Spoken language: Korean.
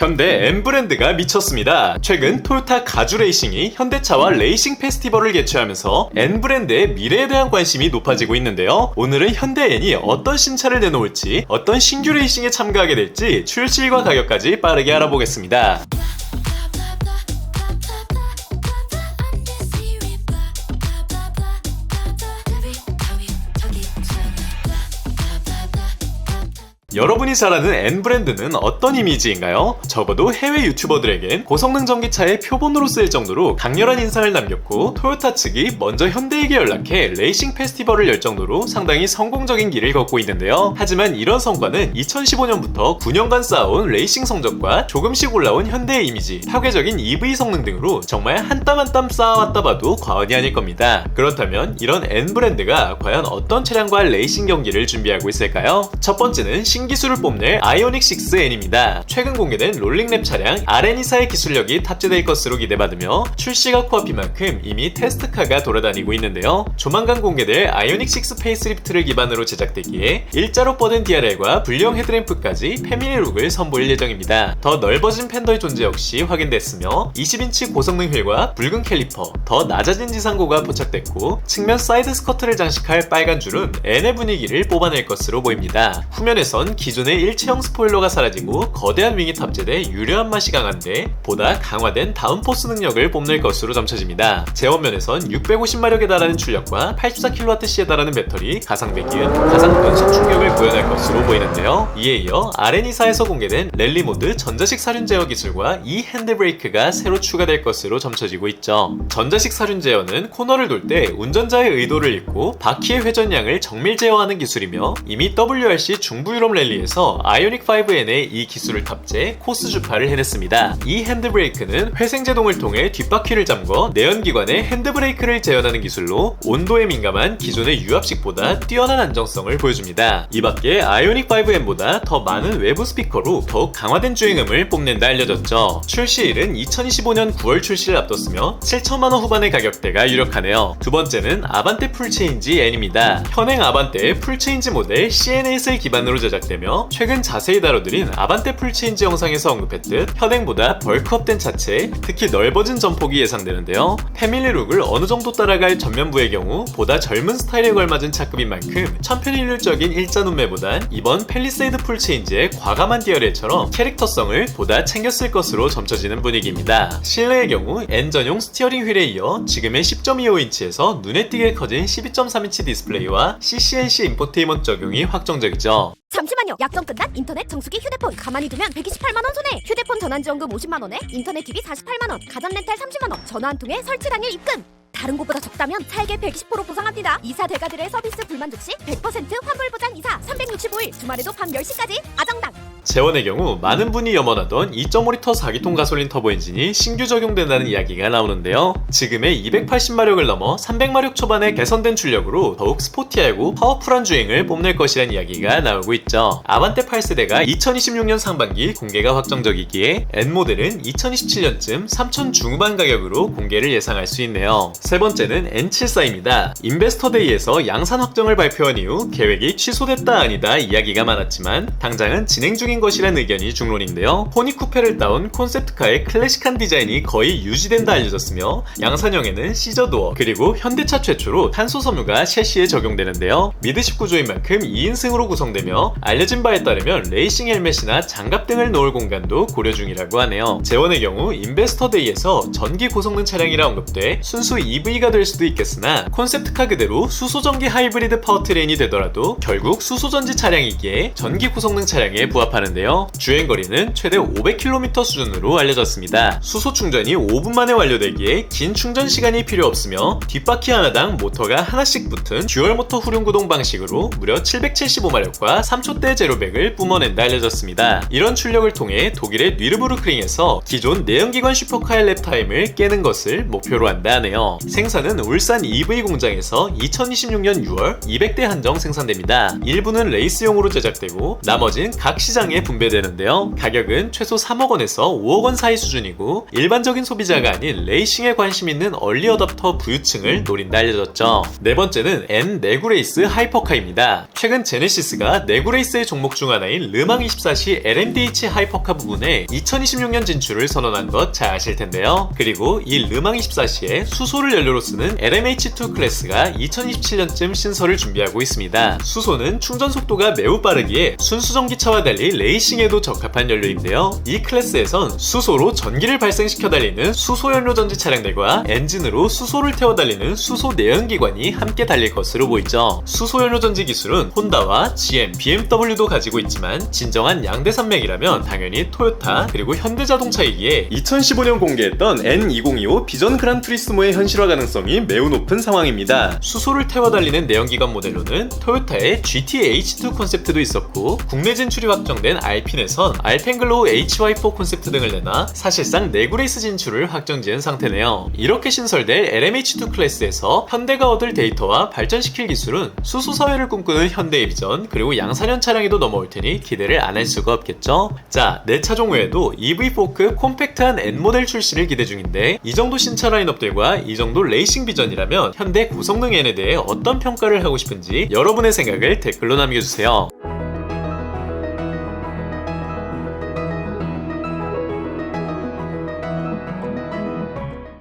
현대 M 브랜드가 미쳤습니다. 최근 토요타 가주 레이싱이 현대차와 레이싱 페스티벌을 개최하면서 N 브랜드의 미래에 대한 관심이 높아지고 있는데요. 오늘은 현대 N이 어떤 신차를 내놓을지, 어떤 신규 레이싱에 참가하게 될지 출시일과 가격까지 빠르게 알아보겠습니다. 여러분이 잘 아는 N 브랜드는 어떤 이미지인가요? 적어도 해외 유튜버들에겐 고성능 전기차의 표본으로 쓰일 정도로 강렬한 인상을 남겼고 토요타 측이 먼저 현대에게 연락해 레이싱 페스티벌을 열 정도로 상당히 성공적인 길을 걷고 있는데요. 하지만 이런 성과는 2015년부터 9년간 쌓아온 레이싱 성적과 조금씩 올라온 현대의 이미지, 파괴적인 EV 성능 등으로 정말 한 땀 한땀 쌓아왔다 봐도 과언이 아닐 겁니다. 그렇다면 이런 N 브랜드가 과연 어떤 차량과 레이싱 경기를 준비하고 있을까요? 첫 번째는 신기술을 뽐낼 아이오닉 6N입니다. 최근 공개된 롤링랩 차량 RN24의 기술력이 탑재될 것으로 기대받으며 출시가 코앞인 만큼 이미 테스트카가 돌아다니고 있는데요. 조만간 공개될 아이오닉 6 페이스리프트를 기반으로 제작되기에 일자로 뻗은 DRL과 불량 헤드램프까지 패밀리 룩을 선보일 예정입니다. 더 넓어진 팬더의 존재 역시 확인됐으며 20인치 고성능 휠과 붉은 캘리퍼, 더 낮아진 지상고가 포착됐고 측면 사이드 스커트를 장식할 빨간 줄은 N의 분위기를 뽑아낼 것으로 보입니다. 후면에선 기존의 일체형 스포일러가 사라지고 거대한 윙이 탑재돼 유려한 맛이 강한데 보다 강화된 다운포스 능력을 뽐낼 것으로 점쳐집니다. 제원면에선 650마력에 달하는 출력과 84kWh에 달하는 배터리, 가상 배기은 가상 변속 충격을 구현할 것으로 보이는데요. 이에 이어 RN24에서 공개된 랠리 모드 전자식 사륜 제어 기술과 이 핸드브레이크가 새로 추가될 것으로 점쳐지고 있죠. 전자식 사륜 제어는 코너를 돌 때 운전자의 의도를 읽고 바퀴의 회전량을 정밀 제어하는 기술이며 이미 WRC 중부 유럽 랠리에서 아이오닉 5N의 이 기술을 탑재 코스 주파를 해냈습니다. 이 핸드브레이크는 회생 제동을 통해 뒷바퀴를 잠궈 내연기관의 핸드브레이크를 재현하는 기술로 온도에 민감한 기존의 유압식보다 뛰어난 안정성을 보여줍니다. 이 밖에 아이오닉 5N보다 더 많은 외부 스피커로 더욱 강화된 주행음을 뽐낸다 알려졌죠. 출시일은 2025년 9월 출시를 앞뒀으며 7천만원 후반의 가격대가 유력하네요. 두 번째는 아반떼 풀체인지 N입니다. 현행 아반떼 풀체인지 모델 CN8을 기반으로 제작 되며 최근 자세히 다뤄드린 아반떼 풀체인지 영상에서 언급했듯 현행보다 벌크업된 차체, 특히 넓어진 전폭이 예상되는데요. 패밀리 룩을 어느 정도 따라갈 전면부의 경우 보다 젊은 스타일에 걸맞은 차급인 만큼 천편일률적인 일자 눈매보단 이번 펠리세이드 풀체인지의 과감한 디어레처럼 캐릭터성을 보다 챙겼을 것으로 점쳐지는 분위기입니다. 실내의 경우 N 전용 스티어링 휠에 이어 지금의 10.25인치에서 눈에 띄게 커진 12.3인치 디스플레이와 CCNC 인포테인먼트 적용이 확정적이죠. 잠시만요. 약정 끝난 인터넷 정수기 휴대폰 가만히 두면 128만 원 손해. 휴대폰 전환 지원금 50만 원에 인터넷 TV 48만 원, 가전 렌탈 30만 원, 전화 한 통에 설치 당일 입금. 다른 곳보다 적다면 차액의 120% 보상합니다. 이사 대가들의 서비스 불만족 시 100% 환불 보장 이사 365일 주말에도 밤 10시까지 아정당. 재원의 경우 많은 분이 염원하던 2.5리터 4기통 가솔린 터보 엔진이 신규 적용된다는 이야기가 나오는데요. 지금의 280마력을 넘어 300마력 초반의 개선된 출력으로 더욱 스포티하고 파워풀한 주행을 뽐낼 것이라는 이야기가 나오고 있죠. 아반떼 8세대가 2026년 상반기 공개가 확정적이기에 N모델은 2027년쯤 3천 중후반 가격으로 공개를 예상할 수 있네요. 세 번째는 N74입니다. 인베스터데이에서 양산 확정을 발표한 이후 계획이 취소됐다 아니다 이야기가 많았지만 당장은 진행 중인 것이란 의견이 중론인데요. 포니 쿠페를 따온 콘셉트카의 클래식한 디자인이 거의 유지된다 알려졌으며 양산형에는 시저도어 그리고 현대차 최초로 탄소 섬유가 셰시에 적용되는데요. 미드십 구조인 만큼 2인승으로 구성되며 알려진 바에 따르면 레이싱 헬멧이나 장갑 등을 놓을 공간도 고려 중이라고 하네요. 재원의 경우 인베스터데이에서 전기 고성능 차량이라 언급돼 순수 EV가 될 수도 있겠으나 콘셉트카 그대로 수소전기 하이브리드 파워트레인이 되더라도 결국 수소전지 차량이기에 전기 고성능 차량에 부합하는 데요. 주행거리는 최대 500km 수준으로 알려졌습니다. 수소 충전이 5분 만에 완료되기에 긴 충전 시간이 필요 없으며 뒷바퀴 하나당 모터가 하나씩 붙은 듀얼 모터 후륜 구동 방식으로 무려 775마력과 3초대 제로백을 뿜어낸다 알려졌습니다. 이런 출력을 통해 독일의 뉘르부르크링에서 기존 내연기관 슈퍼카의 랩타임을 깨는 것을 목표로 한다 하네요. 생산은 울산 EV 공장에서 2026년 6월 200대 한정 생산됩니다. 일부는 레이스용으로 제작되고 나머진 각 시장 에 시장에 분배되는데요. 가격은 최소 3억 원에서 5억 원 사이 수준이고 일반적인 소비자가 아닌 레이싱에 관심 있는 얼리 어답터 부유층을 노린다 알려졌죠. 네 번째는 N 네구레이스 하이퍼카입니다. 최근 제네시스가 네구레이스의 종목 중 하나인 르망 24시 LMDH 하이퍼카 부분에 2026년 진출을 선언한 것 잘 아실 텐데요. 그리고 이 르망 24시에 수소를 연료로 쓰는 LMH2 클래스가 2027년쯤 신설을 준비하고 있습니다. 수소는 충전 속도가 매우 빠르기에 순수 전기차와 달리 레이싱에도 적합한 연료인데요. 이 클래스에선 수소로 전기를 발생시켜 달리는 수소 연료 전지 차량들과 엔진으로 수소를 태워 달리는 수소 내연기관이 함께 달릴 것으로 보이죠. 수소 연료 전지 기술은 혼다와 GM, BMW도 가지고 있지만 진정한 양대 산맥이라면 당연히 토요타 그리고 현대자동차이기에 2015년 공개했던 N2025 비전 그란 투리스모의 현실화 가능성이 매우 높은 상황입니다. 수소를 태워 달리는 내연기관 모델로는 토요타의 GT-H2 콘셉트도 있었고 국내 진출이 확정된 알핀에선 알펜글로우 HY4 콘셉트 등을 내놔 사실상 네구레이스 진출을 확정지은 상태네요. 이렇게 신설될 LMH2 클래스에서 현대가 얻을 데이터와 발전시킬 기술은 수소 사회를 꿈꾸는 현대의 비전 그리고 양산형 차량에도 넘어올 테니 기대를 안 할 수가 없겠죠. 자, 내 차종 외에도 EV4급 콤팩트한 N 모델 출시를 기대 중인데 이 정도 신차 라인업들과 이 정도 레이싱 비전이라면 현대 고성능 N에 대해 어떤 평가를 하고 싶은지 여러분의 생각을 댓글로 남겨주세요.